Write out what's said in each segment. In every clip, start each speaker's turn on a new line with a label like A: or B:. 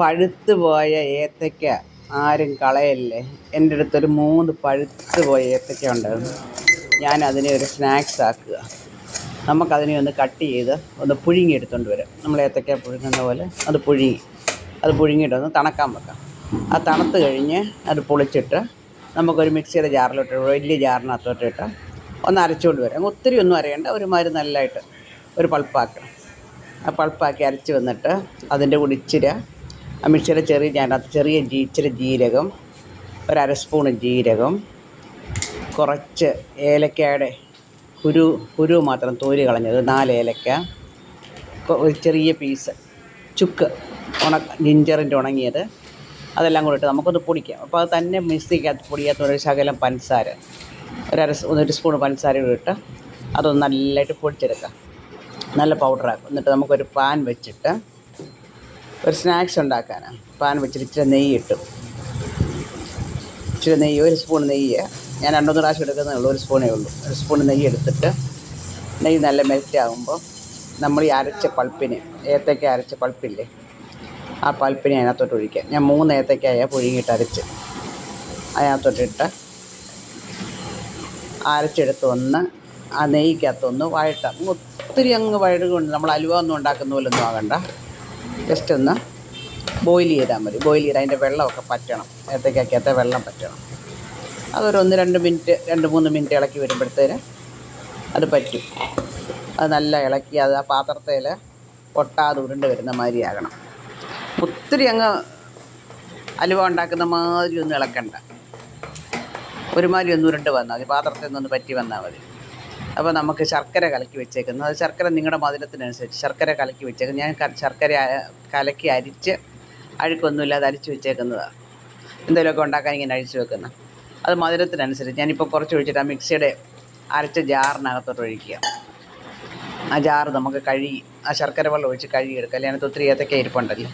A: പഴുത്ത് പോയ ഏത്തയ്ക്ക ആരും കളയല്ലേ? എന്റെ അടുത്തൊരു മൂന്ന് പഴുത്ത് പോയ ഏത്തയ്ക്ക ഉണ്ടായിരുന്നു. ഞാൻ അതിനെ ഒരു സ്നാക്സ് ആക്കുക. നമുക്കതിനെ ഒന്ന് കട്ട് ചെയ്ത് ഒന്ന് പുഴുങ്ങി എടുത്തുകൊണ്ട് വരാം. നമ്മൾ ഏത്തയ്ക്ക പുഴുങ്ങുന്ന പോലെ അത് പുഴുങ്ങി. അത് പുഴുങ്ങിയിട്ടൊന്ന് തണക്കാൻ വെക്കാം. ആ തണുത്ത് കഴിഞ്ഞ് അത് പൊളിച്ചിട്ട് നമുക്കൊരു മിക്സിയുടെ ജാറിലോട്ട് വലിയ ജാറിനകത്തോട്ടിട്ട് ഒന്ന് അരച്ചുകൊണ്ട് വരാം. ഒത്തിരി ഒന്നും അരയണ്ട. ഒരുമാതിരി നല്ലതായിട്ട് ഒരു പൾപ്പാക്കണം. ആ പൾപ്പാക്കി അരച്ച് വന്നിട്ട് അതിന്റെ കൂടി ഇച്ചിരി ആ മിക്സിയുടെ ചെറിയ ജാറിനകത്ത് ചെറിയ ഇച്ചിരി ജീരകം ഒരു അര സ്പൂണ് ജീരകം കുറച്ച് ഏലക്കയുടെ കുരു കുരു മാത്രം തോരി കളഞ്ഞത് നാല് ഏലക്ക ഒരു ചെറിയ പീസ് ചുക്ക് ഉണ ജിഞ്ചറിന്റെ ഉണങ്ങിയത് അതെല്ലാം കൂടെ ഇട്ട് നമുക്കൊന്ന് പൊടിക്കാം. അപ്പോൾ അത് തന്നെ മിക്സിക്കകത്ത് പൊടിയാത്ത ഒരു ശകലം പഞ്ചസാര ഒരര ഒരു സ്പൂൺ പഞ്ചസാര കൂടി ഇട്ട് അതൊന്ന് നല്ലതായിട്ട് പൊടിച്ചെടുക്കാം. നല്ല പൗഡറാക്കും. എന്നിട്ട് നമുക്കൊരു പാൻ വെച്ചിട്ട് ഒരു സ്നാക്സ് ഉണ്ടാക്കാനാണ് പാൻ വെച്ചിട്ട് ഇച്ചിരി നെയ്യ് ഇട്ടും. ഇച്ചിരി നെയ്യ് ഒരു സ്പൂൺ നെയ്യ്. ഞാൻ രണ്ടൊന്ന് പ്രാവശ്യം എടുക്കുന്നേ ഉള്ളൂ ഒരു സ്പൂണേ ഉള്ളൂ. ഒരു സ്പൂൺ നെയ്യ് എടുത്തിട്ട് നെയ്യ് നല്ല മെൽറ്റ് ആകുമ്പോൾ നമ്മൾ ഈ അരച്ച പൾപ്പിന് ഏത്തയ്ക്ക അരച്ച പൾപ്പില്ലേ ആ പൾപ്പിനെ അതിനകത്തോട്ട് ഒഴിക്കുക. ഞാൻ മൂന്ന് ഏത്തക്കായ പുഴുങ്ങിയിട്ട് അരച്ച് അതിനകത്തോട്ടിട്ട് അരച്ചെടുത്ത് ഒന്ന് ആ നെയ്ക്കകത്തൊന്ന് വഴട്ടാം ഒത്തിരി അങ്ങ് വഴുകൊണ്ട് നമ്മൾ അലുവ ഒന്നും ഉണ്ടാക്കുന്ന പോലൊന്നും ആകണ്ട. ജസ്റ്റ് ഒന്ന് ബോയിൽ ചെയ്താൽ മതി. ബോയിൽ ചെയ്ത് അതിന്റെ വെള്ളമൊക്കെ പറ്റണം. ഏത്തക്കാക്കാത്ത വെള്ളം പറ്റണം. അതൊരു ഒന്ന് രണ്ട് മിനിറ്റ് രണ്ട് മൂന്ന് മിനിറ്റ് ഇളക്കി വരുമ്പോഴത്തേന് അത് പറ്റും. അത് നല്ല ഇളക്കി അത് ആ പാത്രത്തിൽ പൊട്ടാതെ ഉരുണ്ട് വരുന്ന മാതിരി ആകണം. ഒത്തിരി അങ്ങ് അലുവ ഉണ്ടാക്കുന്ന മാതിരി ഒന്നും ഇളക്കണ്ട. ഒരുമാതിരി ഒന്ന് ഉരുണ്ട് വന്നാൽ മതി. പാത്രത്തിൽ നിന്നൊന്ന് പറ്റി വന്നാൽ മതി. അപ്പോൾ നമുക്ക് ശർക്കര കലക്കി വെച്ചേക്കുന്നത്. അത് ശർക്കര നിങ്ങളുടെ മധുരത്തിനനുസരിച്ച് ശർക്കര കലക്കി വെച്ചേക്കുന്നത്. ഞാൻ ശർക്കര കലക്കി അരിച്ച് അഴുക്കൊന്നുമില്ലാതെ അരിച്ച് വെച്ചേക്കുന്നതാണ് എന്തെങ്കിലുമൊക്കെ ഉണ്ടാക്കാൻ ഇങ്ങനെ അഴിച്ച് വെക്കുന്നത് അത് മധുരത്തിനനുസരിച്ച്. ഞാനിപ്പോൾ കുറച്ച് ഒഴിച്ചിട്ട് ആ മിക്സിയുടെ അരച്ച ജാറിനകത്തോട്ട് ഒഴിക്കുക. ആ ജാറ് നമുക്ക് കഴുകി ആ ശർക്കര വെള്ളം ഒഴിച്ച് കഴുകി കഴുകിയെടുക്കുക അല്ലെങ്കിൽ ഒത്തിരി ഏതൊക്കെ ഇരിപ്പുണ്ടല്ലോ.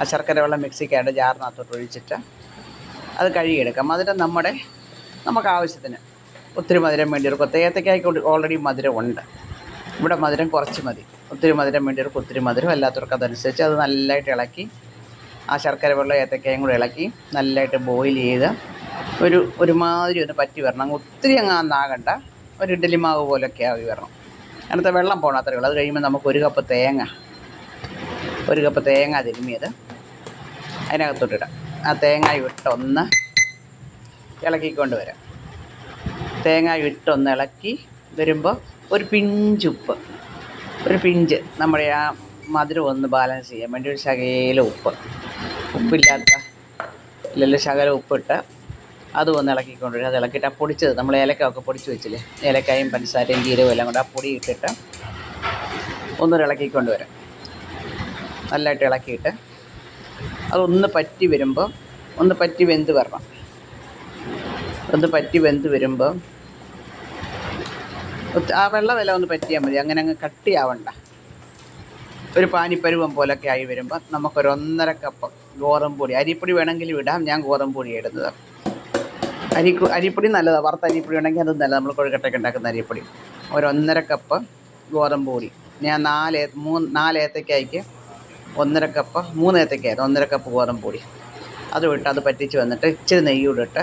A: ആ ശർക്കര വെള്ളം മിക്സിക്കായിട്ട് ജാറിനകത്തോട്ട് ഒഴിച്ചിട്ട് അത് കഴുകിയെടുക്കാം മധുരം നമ്മുടെ നമുക്ക് ആവശ്യത്തിന് ഒത്തിരി മധുരം വേണ്ടിയവർക്ക് ഒത്തിരി ഏത്തക്കായ്ക്ക് ഓൾറെഡി മധുരം ഉണ്ട്. ഇവിടെ മധുരം കുറച്ച് മതി. ഒത്തിരി മധുരം വേണ്ടിയവർക്ക് ഒത്തിരി മധുരം അല്ലാത്തവർക്ക് അതനുസരിച്ച് അത് നല്ലതായിട്ട് ഇളക്കി ആ ശർക്കര വെള്ളം ഏത്തക്കായും കൂടെ ഇളക്കി നല്ലതായിട്ട് ബോയിൽ ചെയ്ത് ഒരു ഒരുമാതിരി ഒന്ന് പറ്റി വരണം. ഒത്തിരി അങ്ങ് ആകണ്ട ഒരു ഇഡ്ഡലി മാവ് പോലൊക്കെ ആവി വരണം. അതിനകത്ത് വെള്ളം പോകണം അത്രയേ ഉള്ളൂ. അത് കഴിയുമ്പോൾ നമുക്ക് ഒരു കപ്പ് തേങ്ങ ഒരു കപ്പ് തേങ്ങ തിരുമിയത് അതിനകത്തോട്ടിടാം ആ തേങ്ങ ഇട്ടൊന്ന് ഇളക്കിക്കൊണ്ട് വരാം. തേങ്ങ ഇട്ടൊന്ന് ഇളക്കി വരുമ്പോൾ ഒരു പിഞ്ചുപ്പ് ഒരു പിഞ്ച് നമ്മുടെ ആ മധുരം ഒന്ന് ബാലൻസ് ചെയ്യാൻ വേണ്ടി ഒരു ശകല ഉപ്പ്. ഉപ്പില്ലാത്ത ഇല്ലല്ലോ ശകല ഉപ്പിട്ട് അതും ഒന്ന് ഇളക്കിക്കൊണ്ട് വരും അത് ഇളക്കിയിട്ട് ആ പൊടിച്ചത് നമ്മൾ ഏലക്കൊക്കെ പൊടിച്ച് വെച്ചില്ലേ? ഏലക്കായും പഞ്ചസാരയും ജീരകവും എല്ലാം കൂടെ ആ പൊടി ഇട്ടിട്ട് ഒന്നൊരു ഇളക്കിക്കൊണ്ട് വരാം നല്ലതായിട്ട് ഇളക്കിയിട്ട് അതൊന്ന് പറ്റി വരുമ്പോൾ ഒന്ന് പറ്റി വെന്ത് വരണം. ഒന്ന് പറ്റി വെന്ത് വരുമ്പോൾ ഒത്ത- ആ വെള്ളമെല്ലാം ഒന്ന് പറ്റിയാൽ മതി. അങ്ങനെ അങ്ങ് കട്ടിയാവണ്ട ഒരു പാനിപ്പരുവം പോലൊക്കെ ആയി വരുമ്പോൾ നമുക്കൊരു ഒന്നര കപ്പ് ഗോതമ്പ് പൊടി അരിപ്പൊടി വേണമെങ്കിൽ ഇടാം. ഞാൻ ഗോതമ്പ് പൊടി ഇടുന്നത്. അരി അരിപ്പൊടി നല്ലതാണ് വറുത്ത അരിപ്പൊടി ഉണ്ടെങ്കിൽ അത് നല്ലത്. നമ്മൾ കൊഴുക്കട്ടയ്ക്ക് ഉണ്ടാക്കുന്ന അരിപ്പൊടി. ഒരു ഒന്നര കപ്പ് ഗോതമ്പ് പൊടി ഞാൻ നാല് മൂന്ന് നാല് ഏത്തക്കായ്ക്ക് ഒന്നര കപ്പ് മൂന്ന് ഏത്തക്കായത് ഒന്നര കപ്പ് ഗോതമ്പ് പൊടി അതും ഇട്ട് അത് പറ്റിച്ച് വന്നിട്ട് ഇച്ചിരി നെയ്യൂടെ ഇട്ട്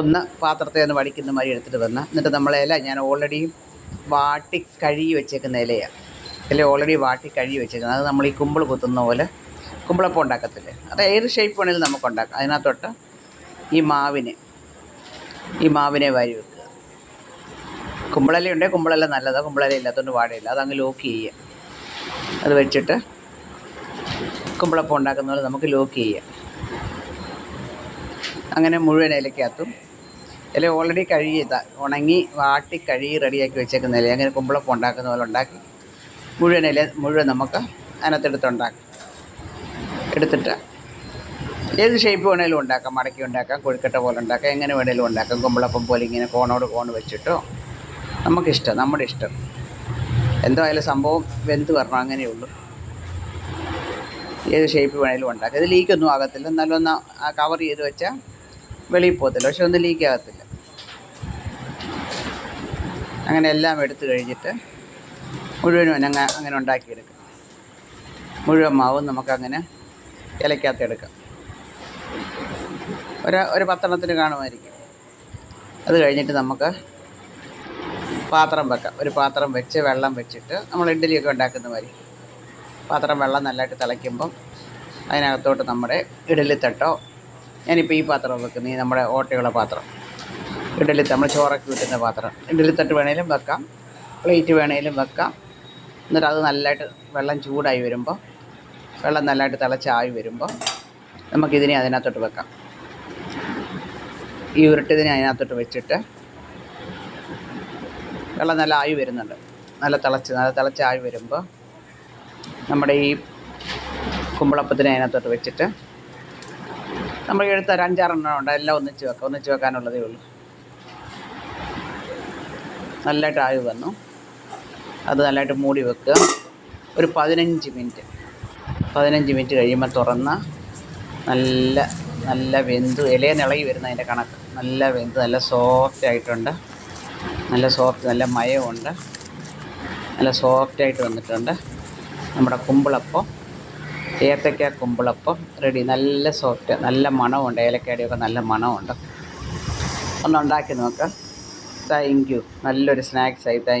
A: ഒന്ന് പാത്രത്തെ ഒന്ന് വടിക്കുന്ന മാതിരി എടുത്തിട്ട് വന്ന് എന്നിട്ട് നമ്മളെ ഇല ഞാൻ ഓൾറെഡി വാട്ടി കഴുകി വെച്ചേക്കുന്ന ഇലയാണ് ഇല ഓൾറെഡി വാട്ടി കഴുകി വെച്ചേക്കുന്നത്. അത് നമ്മൾ ഈ കുമ്പിൾ കുത്തുന്ന പോലെ കുമ്പിളപ്പം ഉണ്ടാക്കത്തില്ലേ? അത് ഏത് ഷേപ്പ് വേണമെങ്കിലും നമുക്ക് ഉണ്ടാക്കാം. അതിനകത്തൊട്ട് ഈ മാവിനെ ഈ മാവിനെ വാരി വെക്കുക. കുമ്പളല ഉണ്ടെങ്കിൽ കുമ്പളല നല്ലതാണ് കുമ്പളല ഇല്ലാത്തതുകൊണ്ട് വാടയില്ല അതങ്ങ് ലോക്ക് ചെയ്യുക. അത് വെച്ചിട്ട് കുമ്പളപ്പം ഉണ്ടാക്കുന്ന പോലെ നമുക്ക് ലോക്ക് ചെയ്യാം അങ്ങനെ മുഴുവൻ ഇലക്കകത്തും. ഇല ഓൾറെഡി കഴുകി ഉണങ്ങി വാട്ടി കഴുകി റെഡിയാക്കി വെച്ചേക്കുന്ന ഇല അങ്ങനെ കുമ്പളപ്പം ഉണ്ടാക്കുന്ന പോലെ ഉണ്ടാക്കി. മുഴുവൻ ഇല മുഴുവൻ നമുക്ക് അതിനകത്തെടുത്ത് ഉണ്ടാക്കാം. എടുത്തിട്ട് ഏത് ഷേപ്പ് വേണേലും ഉണ്ടാക്കാം. മടക്കി ഉണ്ടാക്കാം കൊഴുക്കട്ട പോലെ ഉണ്ടാക്കാം. എങ്ങനെ വേണേലും ഉണ്ടാക്കാം. കുമ്പളപ്പം പോലെ ഇങ്ങനെ കോണോട് കോൺ വെച്ചിട്ടോ നമുക്കിഷ്ടം നമ്മുടെ ഇഷ്ടം. എന്തായാലും സംഭവം വെന്ത് വരണം അങ്ങനെയുള്ളൂ ഏത് ഷേപ്പ് വേണേലും ഉണ്ടാക്കാം. ഇത് ലീക്കൊന്നും ആകത്തില്ല. എന്നാലും ഒന്ന് കവർ ചെയ്ത് വെച്ചാൽ വെളിയിൽ പോകത്തില്ല. പക്ഷെ ഒന്നും ലീക്ക് ആകത്തില്ല. അങ്ങനെ എല്ലാം എടുത്തു കഴിഞ്ഞിട്ട് മുഴുവനും അങ്ങനെ അങ്ങനെ ഉണ്ടാക്കിയെടുക്കും. മുഴുവൻ മാവും നമുക്കങ്ങനെ ഇലക്കകത്ത് എടുക്കാം. ഒരു ഒരു പത്തെണ്ണത്തിന് കാണുമായിരിക്കും. അത് കഴിഞ്ഞിട്ട് നമുക്ക് പാത്രം വെക്കാം. ഒരു പാത്രം വെച്ച് വെള്ളം വെച്ചിട്ട് നമ്മൾ ഇഡ്ഡലിയൊക്കെ ഉണ്ടാക്കുന്ന മാതിരി. പാത്രം വെള്ളം നല്ലതായിട്ട് തിളയ്ക്കുമ്പം അതിനകത്തോട്ട് നമ്മുടെ ഇഡലിത്തട്ടോ ഞാനിപ്പോൾ ഈ പാത്രം വെക്കുന്നത് ഈ നമ്മുടെ ഓട്ടയുള്ള പാത്രം. ഇഡലി നമ്മൾ ചോറൊക്കെ കിട്ടുന്ന പാത്രം. ഇഡലിത്തട്ട് വേണേലും വെക്കാം. പ്ലേറ്റ് വേണേലും വെക്കാം. എന്നിട്ട് അത് നല്ലതായിട്ട് വെള്ളം ചൂടായി വരുമ്പോൾ വെള്ളം നല്ലതായിട്ട് തിളച്ചായി വരുമ്പോൾ നമുക്കിതിനെ അതിനകത്തോട്ട് വെക്കാം. ഈ ഉരുട്ടിതിനെ അതിനകത്തോട്ട് വെച്ചിട്ട് വെള്ളം നല്ല ആയി വരുന്നുണ്ട്. നല്ല തിളച്ച് നല്ല തിളച്ചായി വരുമ്പോൾ നമ്മുടെ ഈ കുമ്പളപ്പത്തിനെ അതിനകത്തോട്ട് വെച്ചിട്ട് നമ്മൾ എടുത്ത ഒരു അഞ്ചാറെണ്ണം ഉണ്ട്. എല്ലാം ഒന്നിച്ച് വെക്കാം. ഒന്നിച്ച് വെക്കാനുള്ളതേ ഉള്ളൂ. നല്ലതായിട്ട് ആയി വന്നു. അത് നല്ലതായിട്ട് മൂടി വെക്കുക. ഒരു പതിനഞ്ച് മിനിറ്റ്. പതിനഞ്ച് മിനിറ്റ് കഴിയുമ്പോൾ തുറന്ന നല്ല നല്ല വെന്ത് ഇലയെ ഇളകി വരുന്ന അതിന്റെ കണക്ക്. നല്ല വെന്ത് നല്ല സോഫ്റ്റ് ആയിട്ടുണ്ട്. നല്ല സോഫ്റ്റ് നല്ല മയമുണ്ട് നല്ല സോഫ്റ്റ് ആയിട്ട് വന്നിട്ടുണ്ട്. നമ്മുടെ കുമ്പിളപ്പം. ഏത്തക്ക കുമ്പിളപ്പം റെഡി. നല്ല സോഫ്റ്റ് നല്ല മണമുണ്ട്. ഏലക്കയുടെയൊക്കെ നല്ല മണമുണ്ട്. ഒന്ന് ഉണ്ടാക്കി നോക്കാം. താങ്ക് യു നല്ലൊരു സ്നാക്സായി താങ്ക്